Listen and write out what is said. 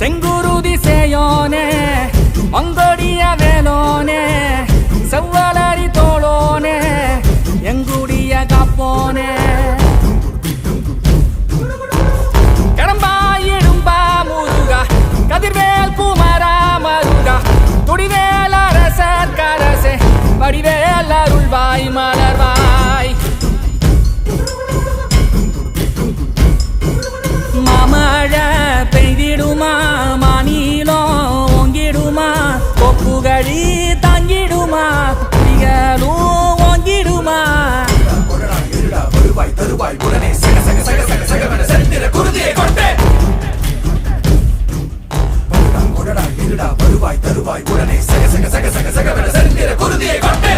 செங்குருதி சேயோனே மங்கோடிய வேலோனே செவ்வலரி தோளோனே எங்குடிய காப்போனே. கடம்பா இடும்பா முருகா கதிர்வேல் குமரா மருகா துடிவேல் அரசர் கரசே வடிவேல் அருள்வாய் மலர்வாய் அடி தாங்கிடுமா? புலிகளும் வாங்கிடுமா? வருவாய் தருவாய் உடனே சக சக சக சக சகவன சரித்திர குருதியை கொண்டு கொடடா இருடா வருவாய் தருவாய் உடனே சக சக சக சக சகவன சரித்திர குருதியை கொண்டு